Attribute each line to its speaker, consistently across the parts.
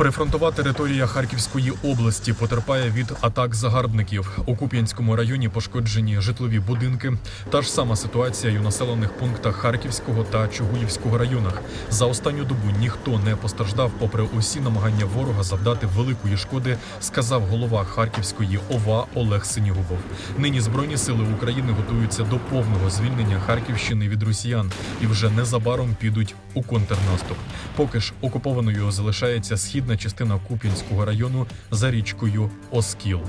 Speaker 1: Прифронтова територія Харківської області потерпає від атак загарбників. У Куп'янському районі пошкоджені житлові будинки. Та ж сама ситуація й у населених пунктах Харківського та Чугуївського районах. За останню добу ніхто не постраждав, попри усі намагання ворога завдати великої шкоди, сказав голова Харківської ОВА Олег Синігубов. Нині збройні сили України готуються до повного звільнення Харківщини від росіян і вже незабаром підуть у контрнаступ. Поки ж окупованою залишається східна частина Куп'янського району за річкою Оскіл.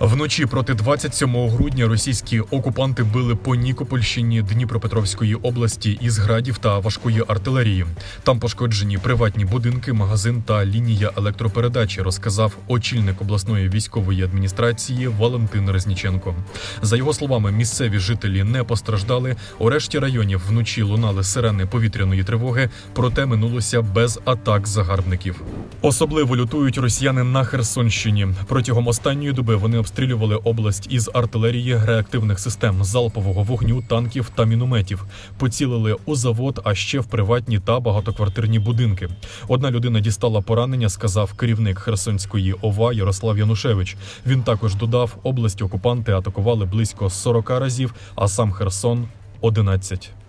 Speaker 1: Вночі проти 27 грудня російські окупанти били по Нікопольщині Дніпропетровської області із градів та важкої артилерії. Там пошкоджені приватні будинки, магазин та лінія електропередачі, розказав очільник обласної військової адміністрації Валентин Резніченко. За його словами, місцеві жителі не постраждали. У решті районів вночі лунали сирени повітряної тривоги, проте минулося без атак загарбників. Особливо лютують росіяни на Херсонщині. Протягом останньої доби вони обстрілювали область із артилерії, реактивних систем, залпового вогню, танків та мінометів. Поцілили у завод, а ще в приватні та багатоквартирні будинки. Одна людина дістала поранення, сказав керівник Херсонської ОВА Ярослав Янушевич. Він також додав, область окупанти атакували близько 40 разів, а сам Херсон 11.